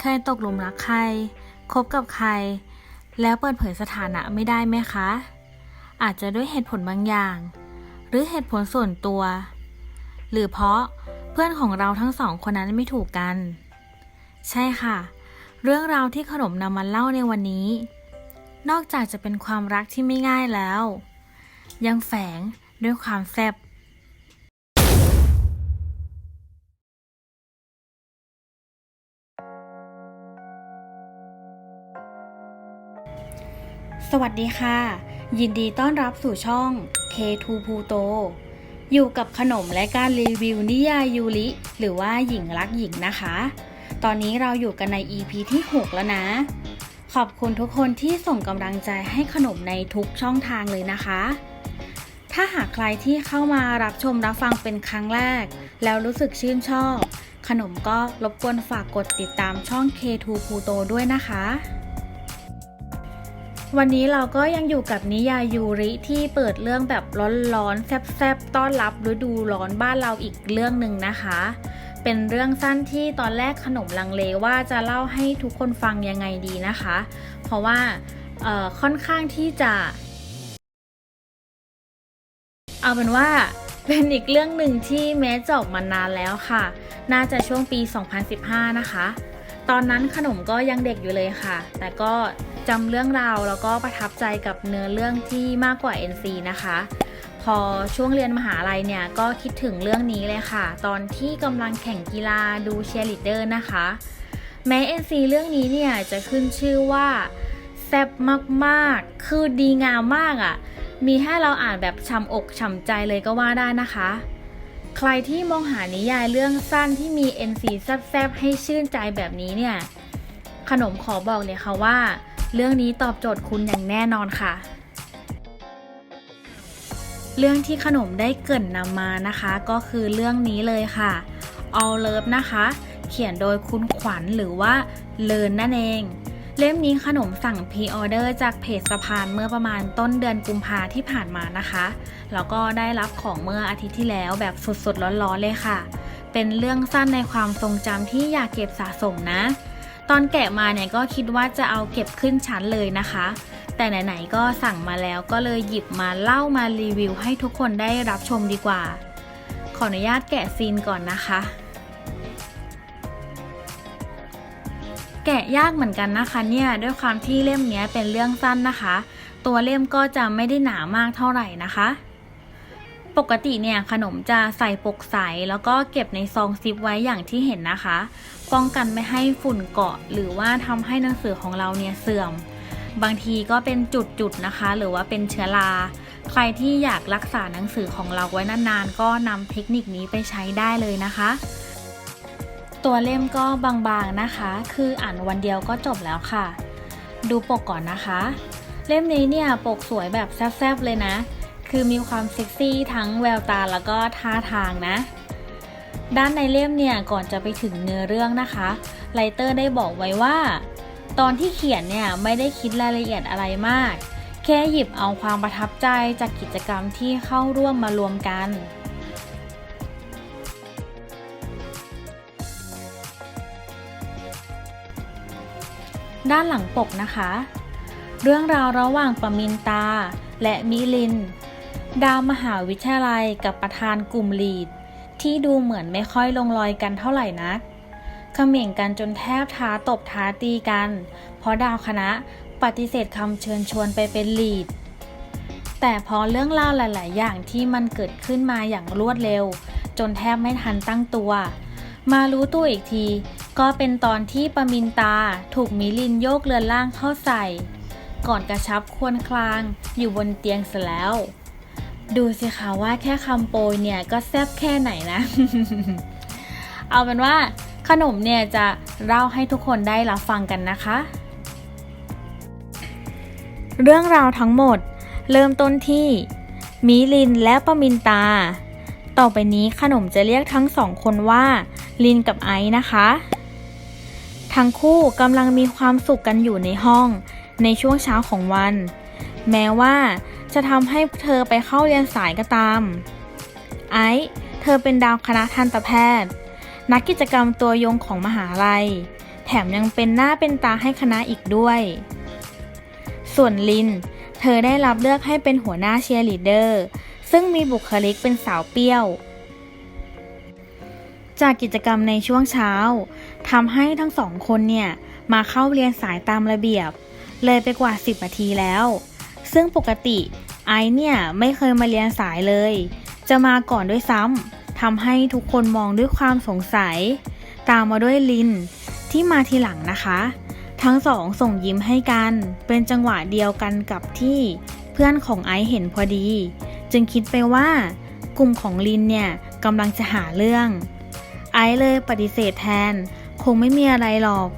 เคยตกหลุมรักใคร คบกับใคร แล้วเปิดเผยสถานะไม่ได้ไหมคะ อาจจะด้วยเหตุผลบางอย่าง หรือเหตุผลส่วนตัว หรือเพราะเพื่อนของเราทั้งสองคนนั้นไม่ถูกกัน ใช่ค่ะ เรื่องราวที่ขนมนำมาเล่าในวันนี้ นอกจากจะเป็นความรักที่ไม่ง่ายแล้ว ยังแฝงด้วยความแซ่บ สวัสดีค่ะ ยินดีต้อนรับสู่ช่อง K2 Pluto อยู่กับขนมและการรีวิวนิยายยูริหรือว่าหญิงรักหญิงนะคะ ตอนนี้เราอยู่กันใน EP ที่ 6 แล้วนะ ขอบคุณทุกคนที่ส่งกำลังใจให้ขนมในทุกช่องทางเลยนะคะ ถ้าหากใครที่เข้ามารับชมรับฟังเป็นครั้งแรก แล้วรู้สึกชื่นชอบ ขนมก็รบกวนฝากกดติดตามช่อง K2 Pluto ด้วยนะคะ วันนี้เราก็ยังอยู่กับนิยายยูริที่เปิดเรื่องแบบร้อนๆแซบๆต้อนรับฤดูร้อนบ้านเราอีกเรื่องหนึ่งนะคะ เป็นเรื่องสั้นที่ตอนแรกขนมลังเลว่าจะเล่าให้ทุกคนฟังยังไงดีนะคะ เพราะว่าค่อนข้างที่จะ เอาเป็นว่าเป็นอีกเรื่องหนึ่งที่แม้จะออกมานานแล้วค่ะ น่าจะช่วงปี 2015 นะคะ ตอนนั้นขนมก็ยังเด็กอยู่เลยค่ะ แต่ก็ จำเรื่องราวแล้วก็ประทับใจกับเนื้อเรื่องที่มากกว่า NC นะคะ พอช่วงเรียนมหาลัยเนี่ยก็คิดถึงเรื่องนี้เลยค่ะ ตอนที่กำลังแข่งกีฬาดูเชียร์ลีดเดอร์นะคะ แม้ NC เรื่องนี้เนี่ยจะขึ้นชื่อว่าแซ่บมาก ๆ คือดีงามมากอะ่ะ มีให้เราอ่านแบบช้ำอกช้ำใจเลยก็ว่าได้นะคะ ใครที่มองหานิยายเรื่องสั้นที่มี NC แซ่บๆให้ชื่นใจแบบนี้เนี่ย ขนมขอบอกเลยค่ะว่า เรื่องนี้ตอบโจทย์คุณอย่างแน่นอนค่ะ เรื่องที่ขนมได้เกรินนำมานะคะ ก็คือเรื่องนี้เลยค่ะ All Love นะคะ เขียนโดยคุณขวัญหรือว่าเลินนั่นเอง เล่มนี้ขนมสั่งพรีออเดอร์จากเพจสะพานเมื่อประมาณต้นเดือนกุมภาที่ผ่านมานะคะ แล้วก็ได้รับของเมื่ออาทิตย์ที่แล้วแบบสดๆร้อนๆเลยค่ะ เป็นเรื่องสั้นในความทรงจำที่อยากเก็บสะสมนะ ตอนแกะมาเนี่ยก็คิดว่าจะเอาเก็บขึ้นชั้นเลยนะคะ แต่ไหนๆก็สั่งมาแล้วก็เลยหยิบมาเล่ามารีวิวให้ทุกคนได้รับชมดีกว่า ขออนุญาตแกะซีนก่อนนะคะ แกะยากเหมือนกันนะคะเนี่ยด้วยความที่เล่มเนี้ยเป็นเรื่องสั้นนะคะ ตัวเล่มก็จะไม่ได้หนามากเท่าไหร่นะคะ ปกติเนี่ยขนมจะใส่ปกใสแล้วก็เก็บในซองซิปไว้อย่างที่เห็นนะคะ ป้องกันไม่ให้ฝุ่นเกาะ หรือว่าทำให้หนังสือของเราเนี่ยเสื่อม บางทีก็เป็นจุดๆนะคะ หรือว่าเป็นเชื้อรา ใครที่อยากรักษาหนังสือของเราไว้นานๆ ก็นำเทคนิคนี้ไปใช้ได้เลยนะคะ ตัวเล่มก็บางๆนะคะ คืออ่านวันเดียวก็จบแล้วค่ะ ดูปกก่อนนะคะ เล่มนี้เนี่ยปกสวยแบบแซ่บๆเลยนะ คือมีความเซ็กซี่ทั้งแววตาแล้วก็ท่าทางนะ ด้านในเล่มเนี่ยก่อนจะไปถึงเนื้อเรื่องนะคะไรเตอร์ได้บอกไว้ว่า ตอนที่เขียนเนี่ยไม่ได้คิดรายละเอียดอะไรมาก แค่หยิบเอาความประทับใจจากกิจกรรมที่เข้าร่วมมารวมกันด้านหลังปกนะคะ เรื่องราวระหว่างปมินตา และมิลิน ดาวมหาวิทยาลัยกับประธานกลุ่มลีด ที่ดูเหมือนไม่ค่อยลงรอยกันเท่าไหร่นักเขม่งกันจนแทบท้าตบท้าตีกัน เพราะดาวคณะปฏิเสธคำเชิญชวนไปเป็นลีด แต่พอเรื่องราวหลาย ๆ อย่างที่มันเกิดขึ้นมาอย่างรวดเร็ว จนแทบไม่ทันตั้งตัว มารู้ตัวอีกที ก็เป็นตอนที่ปมินตาถูกมิลินโยกเรือนล่างเข้าใส่ ก่อนกระชับควรคลางอยู่บนเตียงเสียแล้ว ดูสิคะว่าแค่คำโปรยเนี่ยก็แซ่บแค่ไหนนะ เอาเป็นว่าขนมเนี่ยจะเล่าให้ทุกคนได้รับฟังกันนะคะ เรื่องราวทั้งหมด เริ่มต้นที่ มิลินและปมินตา ต่อไปนี้ขนมจะเรียกทั้งสองคนว่า ลินกับไอซ์นะคะ ทั้งคู่กำลังมีความสุขกันอยู่ในห้อง ในช่วงเช้าของวัน แม้ว่า จะทำให้เธอไปเข้าเรียนสายก็ตาม ไอซ์เธอเป็นดาวคณะทันตแพทย์ นักกิจกรรมตัวยงของมหาลัยแถแถมยังเป็นหน้าเป็นตาให้คณะอีกด้วย ส่วนลิน เธอได้รับเลือกให้เป็นหัวหน้าเชียร์ลีดเดอร์ ซึ่งมีบุคลิกเป็นสาวเปรี้ยว จากกิจกรรมในช่วงเช้าทำให้ทั้งสองคนเนี่ยมาเข้าเรียนสายตามระเบียบ เลยไปกว่า 10นาทีแล้ว ซึ่งปกติไอเนี่ยไม่เคยมาเรียนสายเลย จะมาก่อนด้วยซ้ำทำให้ทุกคนมองด้วยความสงสัย ตามมาด้วยลินที่มาทีหลังนะคะ ทั้งสองส่งยิ้มให้กัน เป็นจังหวะเดียวกันกับที่เพื่อนของไอซ์เห็นพอดี จึงคิดไปว่ากลุ่มของลินเนี่ยกำลังจะหาเรื่อง ไอซ์เลยปฏิเสธแทน คงไม่มีอะไรหรอก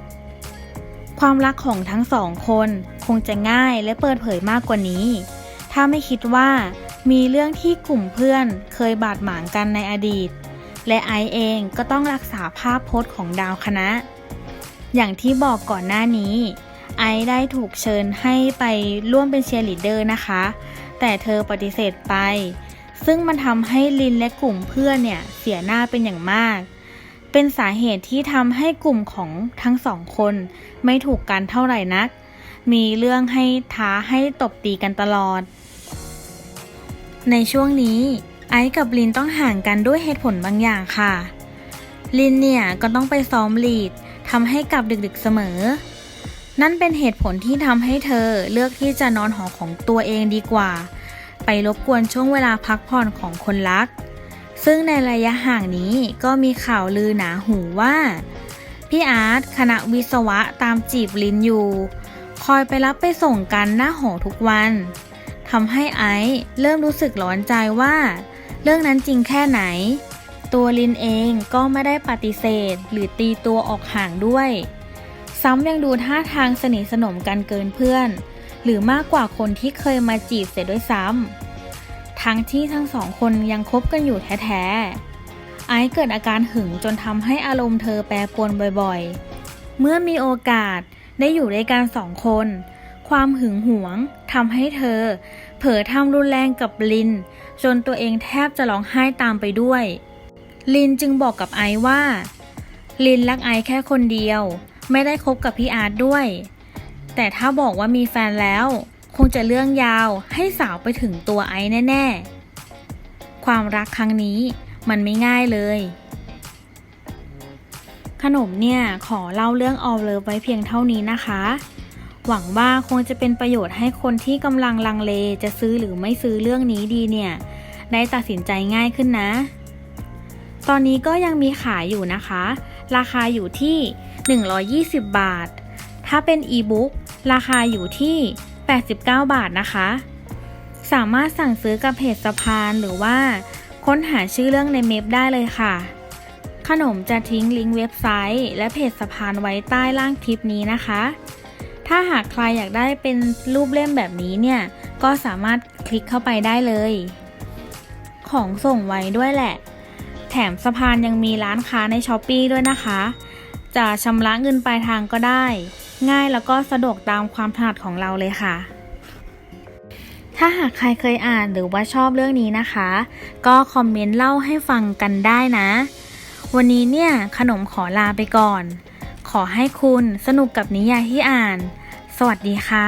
ความรักของทั้งสองคน คงจะง่ายและเปิดเผยมากกว่านี้ ถ้าไม่คิดว่ามีเรื่องที่กลุ่มเพื่อนเคยบาดหมางกันในอดีต และไอเองก็ต้องรักษาภาพพจน์ของดาวคณะ อย่างที่บอกก่อนหน้านี้ ไอได้ถูกเชิญให้ไปร่วมเป็นเชียร์ลีดเดอร์นะคะ แต่เธอปฏิเสธไป ซึ่งมันทำให้ลินและกลุ่มเพื่อนเนี่ยเสียหน้าเป็นอย่างมากเป็นสาเหตุที่ทำให้กลุ่มของทั้งสองคนไม่ถูกกันเท่าไหร่นัก มีเรื่องให้ท้าให้ตบตีกันตลอด ในช่วงนี้ไอซ์กับลินต้องห่างกันด้วยเหตุผลบางอย่างค่ะ ลินเนี่ยก็ต้องไปซ้อมลีดทำให้กลับดึกๆเสมอ นั่นเป็นเหตุผลที่ทำให้เธอเลือกที่จะนอนหอของตัวเองดีกว่า ไปรบกวนช่วงเวลาพักผ่อนของคนรัก ซึ่งในระยะห่างนี้ก็มีข่าวลือหนาหูว่า พี่อาร์ตคณะวิศวะตามจีบลินอยู่ คอยไปรับไปส่งกันหน้าหอทุกวันทำให้ไอซ์เริ่มรู้สึกร้อนใจว่า เรื่องนั้นจริงแค่ไหน ตัวลินเองก็ไม่ได้ปฏิเสธ หรือตีตัวออกห่างด้วย ซ้ำยังดูท่าทางสนิทสนมกันเกินเพื่อน หรือมากกว่าคนที่เคยมาจีบเสียด้วยซ้ำทั้งที่ทั้งสองคนยังคบกันอยู่แท้ๆไอซ์เกิดอาการหึงจนทำให้อารมณ์เธอแปรปรวนบ่อยๆ เมื่อมีโอกาส ได้อยู่ด้วยกันสองคน ความหึงหวงทำให้เธอ เผลอทำรุนแรงกับลิน จนตัวเองแทบจะร้องไห้ตามไปด้วย ลินจึงบอกกับไอซ์ว่า ลินรักไอซ์แค่คนเดียว ไม่ได้คบกับพี่อาร์ตด้วย แต่ถ้าบอกว่ามีแฟนแล้ว คงจะเรื่องยาวให้สาวไปถึงตัวไอซ์แน่ ๆ ความรักครั้งนี้มันไม่ง่ายเลย ขนมเนี่ยขอเล่าเรื่องออลเลิฟไว้เพียงเท่านี้นะคะ หวังว่าคงจะเป็นประโยชน์ให้คนที่กำลังลังเลจะซื้อหรือไม่ซื้อเรื่องนี้ดีเนี่ย ได้ตัดสินใจง่ายขึ้นนะ ตอนนี้ก็ยังมีขายอยู่นะคะ ราคาอยู่ที่ 120 บาท ถ้าเป็นอีบุ๊กราคาอยู่ที่ 89 บาทนะคะ สามารถสั่งซื้อกับเพจสะพานหรือว่า ค้นหาชื่อเรื่องในเมพได้เลยค่ะ ขนมจะทิ้งลิงก์เว็บไซต์ และเพจสะพานไว้ใต้ล่างคลิปนี้นะคะ ถ้าหากใครอยากได้เป็นรูปเล่มแบบนี้เนี่ย ก็สามารถคลิกเข้าไปได้เลย ของส่งไว้ด้วยแหละ แถมสะพานยังมีร้านค้าในช้อปปีด้วยนะคะ จะชำระเงินปลายทางก็ได้ ง่ายแล้วก็สะดวกตามความถนัดของเราเลยค่ะถ้าหากใครเคยอ่านหรือว่าชอบเรื่องนี้นะคะ ก็คอมเมนต์เล่าให้ฟังกันได้นะ วันนี้เนี่ยขนมขอลาไปก่อน ขอให้คุณสนุกกับนิยายที่อ่าน สวัสดีค่ะ